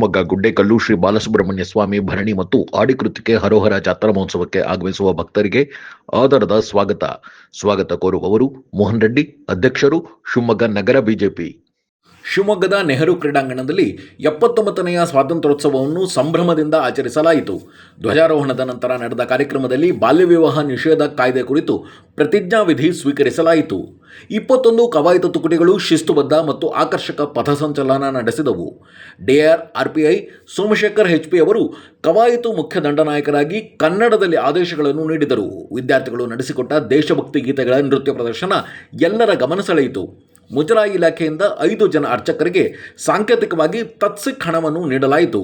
ಶಿವಮೊಗ್ಗ, ಗುಡ್ಡೇಕಲ್ಲು, ಶ್ರೀ ಬಾಲಸುಬ್ರಹ್ಮಣ್ಯ ಸ್ವಾಮಿ ಭರಣಿ ಮತ್ತು ಆಡಿಕೃತಿಕೆ ಹರೋಹರ ಜಾತ್ರಾ ಮಹೋತ್ಸವಕ್ಕೆ ಆಗಮಿಸುವ ಭಕ್ತರಿಗೆ ಆಧಾರದ ಸ್ವಾಗತ. ಸ್ವಾಗತ ಕೋರುವವರು ಮೋಹನ್ ರೆಡ್ಡಿ, ಅಧ್ಯಕ್ಷರು ಶಿವಮೊಗ್ಗ ನಗರ ಬಿಜೆಪಿ. ಶಿವಮೊಗ್ಗದ ನೆಹರು ಕ್ರೀಡಾಂಗಣದಲ್ಲಿ ಎಪ್ಪತ್ತೊಂಬತ್ತನೆಯ ಸ್ವಾತಂತ್ರ್ಯೋತ್ಸವವನ್ನು ಸಂಭ್ರಮದಿಂದ ಆಚರಿಸಲಾಯಿತು. ಧ್ವಜಾರೋಹಣದ ನಂತರ ನಡೆದ ಕಾರ್ಯಕ್ರಮದಲ್ಲಿ ಬಾಲ್ಯ ವಿವಾಹ ನಿಷೇಧ ಕಾಯ್ದೆ ಕುರಿತು ಪ್ರತಿಜ್ಞಾವಿಧಿ ಸ್ವೀಕರಿಸಲಾಯಿತು. ಇಪ್ಪತ್ತೊಂದು ಕವಾಯತು ತುಕಡಿಗಳು ಶಿಸ್ತುಬದ್ಧ ಮತ್ತು ಆಕರ್ಷಕ ಪಥಸಂಚಲನ ನಡೆಸಿದವು. ಡಿಆರ್ ಆರ್ಪಿಐ ಸೋಮಶೇಖರ್ ಎಚ್ಪಿ ಅವರು ಕವಾಯತು ಮುಖ್ಯ ದಂಡನಾಯಕರಾಗಿ ಕನ್ನಡದಲ್ಲಿ ಆದೇಶಗಳನ್ನು ನೀಡಿದರು. ವಿದ್ಯಾರ್ಥಿಗಳು ನಡೆಸಿಕೊಟ್ಟ ದೇಶಭಕ್ತಿ ಗೀತೆಗಳ ನೃತ್ಯ ಪ್ರದರ್ಶನ ಎಲ್ಲರ ಗಮನ ಸೆಳೆಯಿತು. ಮುಜರಾಯಿ ಇಲಾಖೆಯಿಂದ ಐದು ಜನ ಅರ್ಚಕರಿಗೆ ಸಾಂಕೇತಿಕವಾಗಿ ತತ್ಸಿಕ್ ಹಣವನ್ನು ನೀಡಲಾಯಿತು.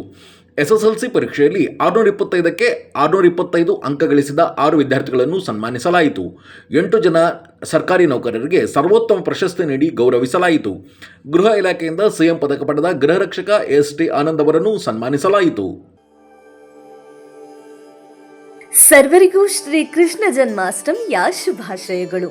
ಎಸ್ಎಸ್ಎಲ್ಸಿ ಪರೀಕ್ಷೆಯಲ್ಲಿ ಆರುನೂರ ಇಪ್ಪತ್ತೈದಕ್ಕೆ ಆರುನೂರ ಇಪ್ಪತ್ತೈದು ಅಂಕ ಗಳಿಸಿದ ಆರು ವಿದ್ಯಾರ್ಥಿಗಳನ್ನು ಸನ್ಮಾನಿಸಲಾಯಿತು. ಎಂಟು ಜನ ಸರ್ಕಾರಿ ನೌಕರರಿಗೆ ಸರ್ವೋತ್ತಮ ಪ್ರಶಸ್ತಿ ನೀಡಿ ಗೌರವಿಸಲಾಯಿತು. ಗೃಹ ಇಲಾಖೆಯಿಂದ ಸಿಎಂ ಪದಕ ಪಡೆದ ಗೃಹ ರಕ್ಷಕ ಎಸ್ ಟಿ ಆನಂದ್ ಅವರನ್ನು ಸನ್ಮಾನಿಸಲಾಯಿತು. ಸರ್ವರಿಗೂ ಶ್ರೀ ಕೃಷ್ಣ ಜನ್ಮಾಷ್ಟಮಿಯ ಶುಭಾಶಯಗಳು.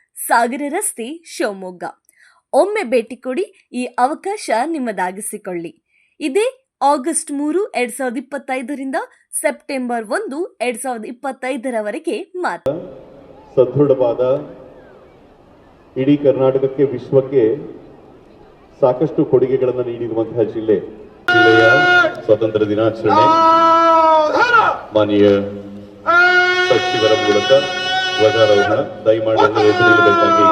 ಸಾಗರ ರಸ್ತೆ ಶಿವಮೊಗ್ಗ. ಒಮ್ಮೆ ಭೇಟಿ ಕೊಡಿ ಈ ಅವಕಾಶ ನಿಮ್ಮದಾಗಿಸಿಕೊಳ್ಳಿ. ಇದೇ ಆಗಸ್ಟ್ ಮೂರು ಎರಡ್ ಸಾವಿರದ ಇಪ್ಪತ್ತೈದರಿಂದ ಸೆಪ್ಟೆಂಬರ್ ಒಂದು ಎರಡ್ ಸಾವಿರದ ಇಪ್ಪತ್ತೈದರವರೆಗೆ ಮಾತ್ರ. ಸದೃಢವಾದ ಇಡೀ ಕರ್ನಾಟಕಕ್ಕೆ ವಿಶ್ವಕ್ಕೆ ಸಾಕಷ್ಟು ಕೊಡುಗೆಗಳನ್ನು ನೀಡಿರುವಂತಹ ಜಿಲ್ಲೆ. ಜಿಲ್ಲೆಯ ಸ್ವಾತಂತ್ರ್ಯ ದಿನಾಚರಣೆ. ಮಾನ್ಯ ಸಚಿವರ ಮೂಲಕ. ಧ್ವಜಾರೋಹಣ ದಯಮಾಡಿ ಎಲ್ಲ ಎದ್ದು ನಿಲ್ಲಬೇಕಾಗಿ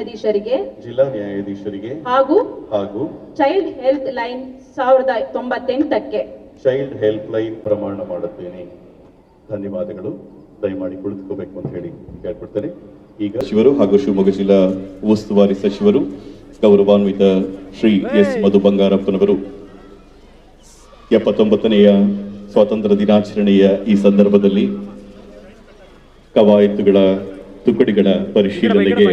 ನ್ಯಾಯಾಧೀಶರಿಗೆ ಜಿಲ್ಲಾ ನ್ಯಾಯಾಧೀಶರಿಗೆ ಹಾಗೂ ಹಾಗೂ ಚೈಲ್ಡ್ ಹೆಲ್ತ್ ಲೈನ್ ಸಾವಿರದ ತೊಂಬತ್ತೆಂಟಕ್ಕೆ ಚೈಲ್ಡ್ ಹೆಲ್ಪ್ ಲೈನ್ ಪ್ರಮಾಣ ಮಾಡುತ್ತೇನೆ. ಧನ್ಯವಾದಗಳು. ದಯಮಾಡಿ ಕುಳಿತುಕೋಬೇಕು ಅಂತ ಹೇಳಿ ಕೇಳ್ಕೊಡ್ತೇನೆ. ಈಗ ಸಚಿವರು ಹಾಗೂ ಶಿವಮೊಗ್ಗ ಜಿಲ್ಲಾ ಉಸ್ತುವಾರಿ ಸಚಿವರು ಗೌರವಾನ್ವಿತ ಶ್ರೀ ಎಸ್ ಮಧು ಬಂಗಾರಪ್ಪನವರು. ಎಪ್ಪತ್ತೊಂಬತ್ತನೆಯ ಸ್ವಾತಂತ್ರ್ಯ ದಿನಾಚರಣೆಯ ಈ ಸಂದರ್ಭದಲ್ಲಿ ಕವಾಯತುಗಳ ತುಕಡಿಗಳ ಪರಿಶೀಲನೆಗೆ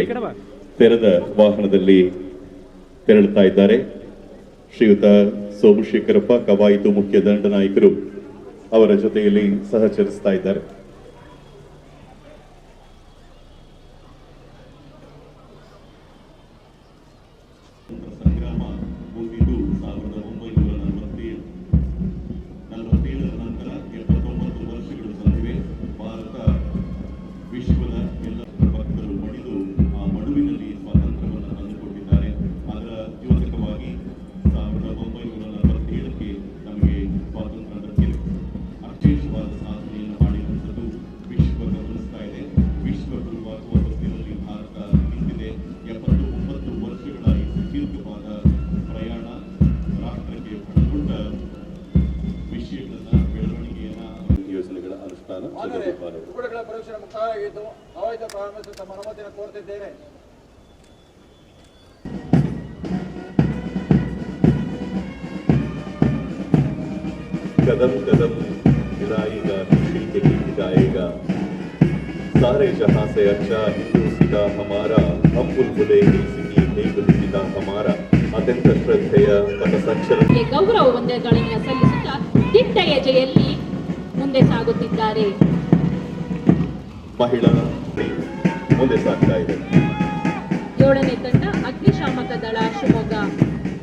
ತೆರೆದ ವಾಹನದಲ್ಲಿ ತೆರಳುತ್ತಾ ಇದ್ದಾರೆ. ಶ್ರೀಯುತ ಸೋಮಶೇಖರಪ್ಪ ಕವಾಯಿತು ಮುಖ್ಯ ದಂಡನಾಯಕರು ಅವರ ಜೊತೆಯಲ್ಲಿ ಸಹಚರಿಸ್ತಾ ಇದ್ದಾರೆ. ಕವಾಯತು ಪ್ರಾರಂಭಿಸಲು ತಮ್ಮ ಅನುಮತಿಯನ್ನು ಕೋರುತ್ತಿದ್ದೇನೆ कदम कदम मिलाएगा खुशी के गीत गाएगा सारे जहां से अच्छा हिंदू हमारा हम बुलबुले हिल्सिकी देवदूतिका हमारा ಅತ್ಯಂತ ಶ್ರದ್ಧೆಯ ಪಥಸಂಚಲನ ಗೆ ಗೌರವ ವಂದನೆಗಳನ್ನು ಸಲ್ಲಿಸುತ್ತಾ ದಿಟ್ಟ ಹೆಜ್ಜೆಯಲ್ಲಿ ಮುಂದೆ ಸಾಗುತ್ತಿದ್ದಾರೆ ಮಹಿಳಾ ಮುಂದೆ ಸಾಗ್ತಾ ಇದೆ. ಏಳನೇ ತಂಡ ಅಗ್ನಿಶಾಮಕ ದಳ ಶಿವಮೊಗ್ಗ.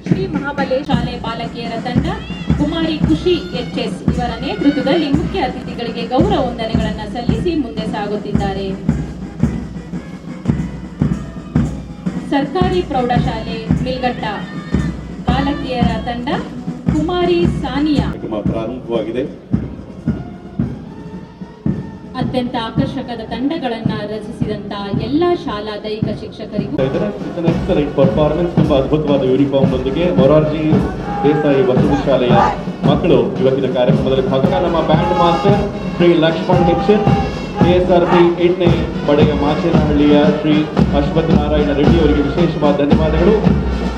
ಶ್ರೀ ಮಹಾಬಲೇ ಶಾಲೆ ಬಾಲಕಿಯರ ತಂಡ ಕುಮಾರಿ ಖುಷಿ ಎಚ್ ಎಸ್ ಇವರ ನೇತೃತ್ವದಲ್ಲಿ ಮುಖ್ಯ ಅತಿಥಿಗಳಿಗೆ ಗೌರವ ವಂದನೆಗಳನ್ನು ಸಲ್ಲಿಸಿ ಮುಂದೆ ಸಾಗುತ್ತಿದ್ದಾರೆ. ಸರ್ಕಾರಿ ಪ್ರೌಢಶಾಲೆ ಮಿಲ್ಗಟ್ಟ. ಬಾಲಕಿಯರ ತಂಡ ಕುಮಾರಿ ಸಾನಿಯಾ. ಪ್ರಾರಂಭವಾಗಿದೆ. ಅತ್ಯಂತ ಆಕರ್ಷಕದ ತಂಡಗಳನ್ನ ರಚಿಸಿದಂತ ಎಲ್ಲಾ ಶಾಲಾ ದೈಹಿಕ ಶಿಕ್ಷಕರಿಗೂ ಪರ್ಫಾರ್ಮೆನ್ಸ್ ತುಂಬಾ ಅದ್ಭುತವಾದ ಯೂನಿಫಾರ್ಮ್ ನೊಂದಿಗೆ ಮೊರಾರ್ಜಿ ದೇಸಾಯಿ ವಸತಿ ಶಾಲೆಯ ಮಕ್ಕಳು ಇವತ್ತಿನ ಕಾರ್ಯಕ್ರಮದಲ್ಲಿ ಭಾಗ ನಮ್ಮ ಬ್ಯಾಂಡ್ ಮಾಸ್ಟರ್ ಶ್ರೀ ಲಕ್ಷ್ಮಣ್ ಹೆಕ್ಷನ್ ಕೆಎಸ್ಆರ್ ಪಿ ಎಂಟನೇ ಪಡೆಯ ಮಾಚೇನಹಳ್ಳಿಯ ಶ್ರೀ ಅಶ್ವಥ್ ನಾರಾಯಣ ರೆಡ್ಡಿ ಅವರಿಗೆ ವಿಶೇಷವಾದ ಧನ್ಯವಾದಗಳು.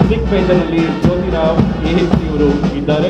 ಸಿಕ್ ಪೇಜರ್ನಲ್ಲಿ ಜ್ಯೋತಿರಾವ್ ಎಎಸ್ಸಿ ಅವರು ಇದ್ದಾರೆ.